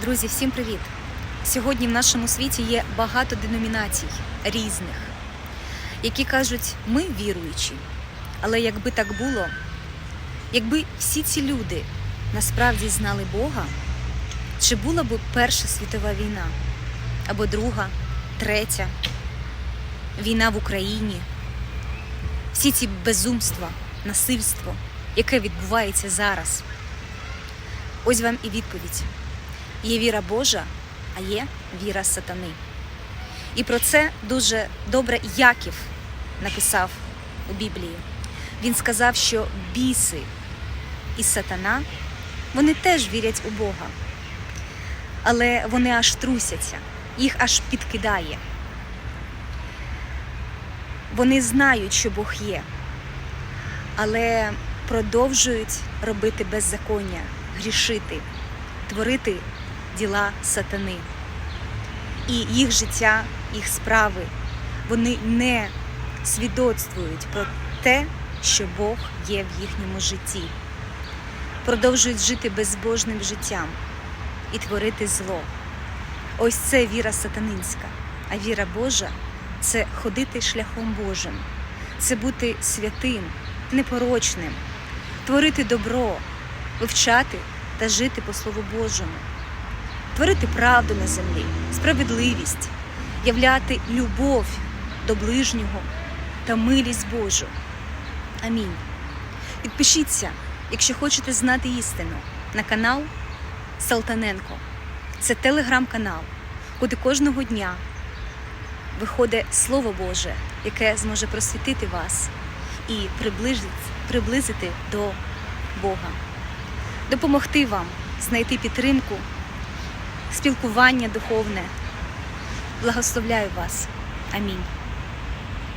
Друзі, всім привіт! Сьогодні в нашому світі є багато деномінацій різних, які кажуть, ми віруючі. Але якби так було, якби всі ці люди насправді знали Бога, чи була б Перша світова війна, або друга, третя, війна в Україні, всі ці безумства, насильство, яке відбувається зараз. Ось вам і відповідь. Є віра Божа, а є віра сатани. І про це дуже добре Яків написав у Біблії. Він сказав, що біси і сатана вони теж вірять у Бога, але вони аж трусяться, їх аж підкидає. Вони знають, що Бог є, але продовжують робити беззаконня, грішити, творити діла сатани. І їх життя, їх справи, вони не свідоцтвують про те, що Бог є в їхньому житті. Продовжують жити безбожним життям і творити зло. Ось це віра сатанинська, а віра Божа це ходити шляхом Божим, це бути святим, непорочним, творити добро, вивчати та жити по Слову Божому творити правду на землі, справедливість, являти любов до ближнього та милість Божу. Амінь. Підпишіться, якщо хочете знати істину, на канал Салтаненко. Це телеграм-канал, куди кожного дня виходить Слово Боже, яке зможе просвітити вас і приблизити, приблизити до Бога, допомогти вам знайти підтримку спілкування духовне. Благословляю вас. Амінь.